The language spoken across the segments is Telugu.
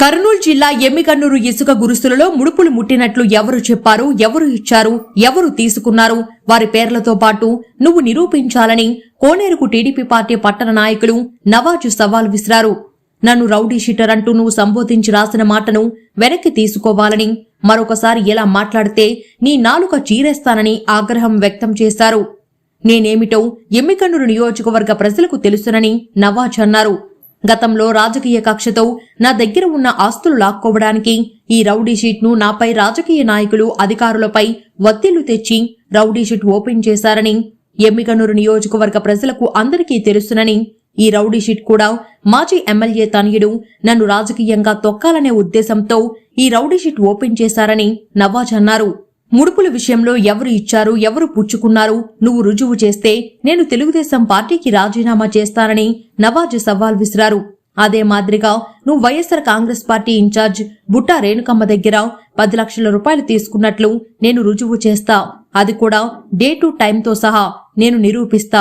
కర్నూలు జిల్లా ఎమ్మికన్నూరు ఇసుక గురుసులలో ముడుపులు ముట్టినట్లు ఎవరు చెప్పారు ఎవరు ఇచ్చారు ఎవరు తీసుకున్నారు? వారి పేర్లతో పాటు నువ్వు నిరూపించాలని కోనేరుకు టీడీపీ పార్టీ పట్టణ నాయకులు నవాజు సవాల్ విసిరారు. నన్ను రౌడీ షీటర్ అంటూ నువ్వు సంబోధించి రాసిన మాటను వెనక్కి తీసుకోవాలని మరొకసారి ఎలా మాట్లాడితే నీ నాలుక చీరేస్తానని ఆగ్రహం వ్యక్తం చేశారు. నేనేమిటో ఎమ్మికన్నూరు నియోజకవర్గ ప్రజలకు తెలుసునని నవాజ్ అన్నారు. గతంలో రాజకీయ కక్షతో నా దగ్గర ఉన్న ఆస్తులు లాక్కోవడానికి ఈ రౌడీ షీట్ను నాపై రాజకీయ నాయకులు అధికారులపై ఒత్తిళ్ళు తెచ్చి రౌడీ షీట్ ఓపెన్ చేశారని ఎమ్మికనూరు నియోజకవర్గ ప్రజలకు అందరికీ తెలుసునని ఈ రౌడీ షీట్ కూడా మాజీ ఎమ్మెల్యే తనయుడు నన్ను రాజకీయంగా తొక్కాలనే ఉద్దేశంతో ఈ రౌడీ షీట్ ఓపెన్ చేశారని నవాజ్ అన్నారు. ముడుపుల విషయంలో ఎవరు ఇచ్చారు ఎవరు పుచ్చుకున్నారు నువ్వు రుజువు చేస్తే నేను తెలుగుదేశం పార్టీకి రాజీనామా చేస్తానని నవాజ్ సవాల్ విసిరారు. అదే మాదిరిగా నువ్వు వైఎస్ఆర్ కాంగ్రెస్ పార్టీ ఇన్ఛార్జ్ బుట్టా రేణుకమ్మ దగ్గర పది లక్షల రూపాయలు తీసుకున్నట్లు నేను రుజువు చేస్తా. అది కూడా డే టు టైంతో సహా నేను నిరూపిస్తా.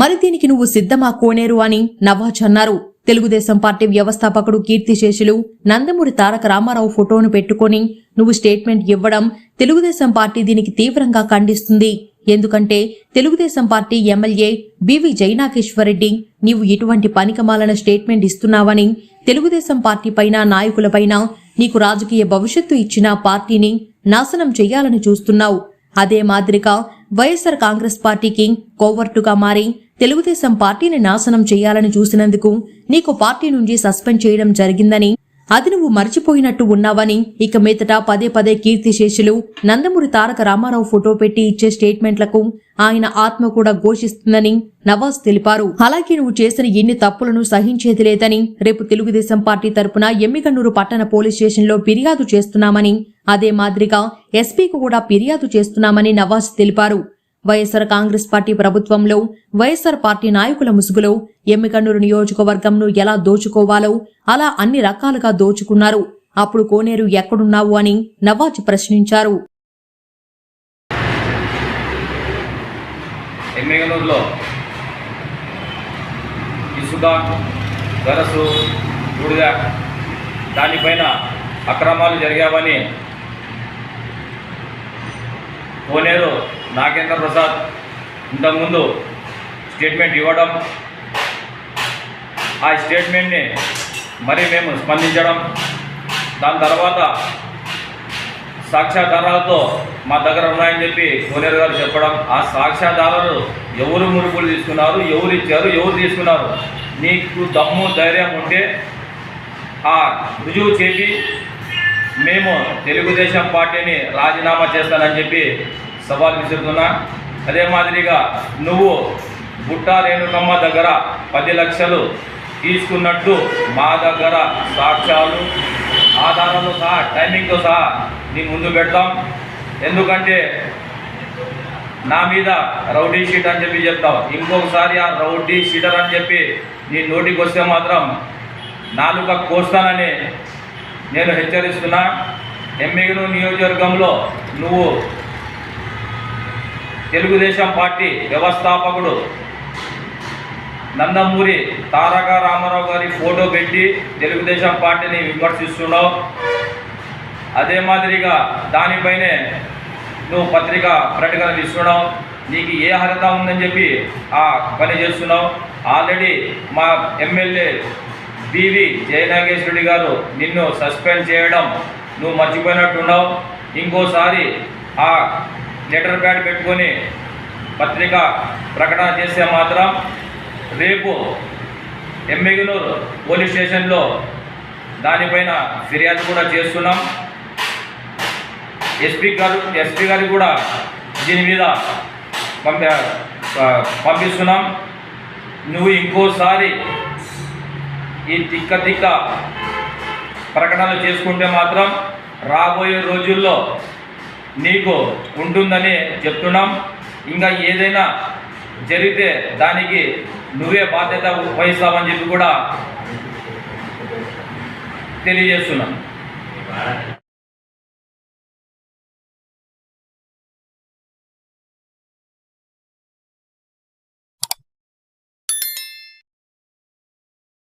మరి దీనికి నువ్వు సిద్ధమా కోనేరు అని నవాజ్ అన్నారు. తెలుగుదేశం పార్టీ వ్యవస్థాపకుడు కీర్తిశేషులు నందమూరి తారక రామారావు ఫోటోను పెట్టుకొని నువ్వు స్టేట్మెంట్ ఇవ్వడం తెలుగుదేశం పార్టీ దీనికి తీవ్రంగా ఖండిస్తుంది. ఎందుకంటే Telugu Desam party MLA B V Jayanageshwara Reddy నీవు ఇటువంటి పనికమాలన స్టేట్మెంట్ ఇస్తున్నావని తెలుగుదేశం పార్టీ పైన నాయకులపైన నీకు రాజకీయ భవిష్యత్తు ఇచ్చిన పార్టీని నాశనం చేయాలని చూస్తున్నావు. అదే మాదిరిగా వైఎస్ఆర్ కాంగ్రెస్ పార్టీకి కోవర్టుగా మారి తెలుగుదేశం పార్టీని నాశనం చేయాలని చూసినందుకు నీకు పార్టీ నుంచి సస్పెండ్ చేయడం జరిగిందని అది నువ్వు మర్చిపోయినట్టు ఉన్నావని ఇక మీదట పదే పదే కీర్తిశేషులు నందమూరి తారక రామారావు ఫోటో పెట్టి ఇచ్చే స్టేట్మెంట్లకు ఆయన ఆత్మ కూడా ఘోషిస్తుందని నవాజ్ తెలిపారు. అలాగే నువ్వు చేసిన ఎన్ని తప్పులను సహించేది లేదని రేపు తెలుగుదేశం పార్టీ తరపున ఎమ్మిగన్నూరు పట్టణ పోలీస్ స్టేషన్లో ఫిర్యాదు చేస్తున్నామని అదే మాదిరిగా ఎస్పీకి కూడా ఫిర్యాదు చేస్తున్నామని నవాజ్ తెలిపారు. వైఎస్సార్ కాంగ్రెస్ పార్టీ ప్రభుత్వంలో వైఎస్సార్ పార్టీ నాయకుల ముసుగులో ఎమ్మికన్నూరు నియోజకవర్గంను ఎలా దోచుకోవాలో అలా అన్ని రకాలుగా దోచుకున్నారు. అప్పుడు కోనేరు ఎక్కడున్నావు అని నవాజ్ ప్రశ్నించారు. ఇసుక గరసు బూడిద దానిపైన అక్రమాలు జరిగావని కోనేరు నాగేంద్ర ప్రసాద్ ఇంతకుముందు స్టేట్మెంట్ ఇవ్వడం ఆ స్టేట్మెంట్ని మరి మేము స్పందించడం దాని తర్వాత సాక్ష్యాధారాలతో మా దగ్గర ఉన్నాయని చెప్పి కోనేరు గారు చెప్పడం ఆ సాక్ష్యాధారాలు ఎవరు ముడుపులు తీసుకున్నారు ఎవరు ఇచ్చారు ఎవరు తీసుకున్నారు? నీకు దమ్ము ధైర్యం ఉంటే ఆ రుజువు చేసి మేము తెలుగుదేశం పార్టీని రాజీనామా చేస్తానని చెప్పి సవాల్ విసురుతున్నా. అదే మాదిరిగా నువ్వు బుట్టా రేణుకమ్మ దగ్గర పది లక్షలు తీసుకున్నట్టు మా దగ్గర సాక్ష్యాలు ఆధారాలు సహా టైమింగ్తో సహా నీ ముందు పెడతాం. ఎందుకంటే నా మీద రౌడీ షీట్ అని చెప్పి చెప్తావు. ఇంకొకసారి ఆ రౌడీ షీటర్ అని చెప్పి నీ నోటికి వస్తే మాత్రం నాలుక కోస్తానని నేను హెచ్చరిస్తున్నా ఎమ్మిగను నియోజకవర్గంలో నువ్వు తెలుగుదేశం పార్టీ వ్యవస్థాపకుడు నందమూరి తారక రామారావు గారి ఫోటో పెట్టి తెలుగుదేశం పార్టీని విమర్శిస్తున్నావు. అదే మాదిరిగా దానిపైనే నువ్వు పత్రిక ప్రకటన ఇస్తున్నావు నీకు ఏ అర్హత ఉందని చెప్పి ఆ పని చేస్తున్నావు. ఆల్రెడీ మా ఎమ్మెల్యే బివి జయనాగేశ్వరుడి గారు నిన్ను సస్పెండ్ చేయడం నువ్వు మర్చిపోయినట్టున్నావు. ఇంకోసారి ఆ లెటర్ ప్యాడ్ పెట్టుకొని పత్రిక ప్రకటన చేస్తే మాత్రం రేపు ఎమ్మెగనూరు పోలీస్ స్టేషన్లో దానిపైన ఫిర్యాదు కూడా చేస్తున్నాం. ఎస్పీ గారు ఎస్పీ గారికి కూడా దీని మీద పంపి పంపిస్తున్నాం. నువ్వు ఇంకోసారి ఈ తిక్క తిక్క ప్రకటనలు చేసుకుంటే మాత్రం రాబోయే రోజుల్లో నీకు ఉంటుందని చెప్తున్నాం. ఇంకా ఏదైనా జరిగితే దానికి నువ్వే బాధ్యత వహిస్తావని చెప్పి కూడా తెలియజేస్తున్నాం.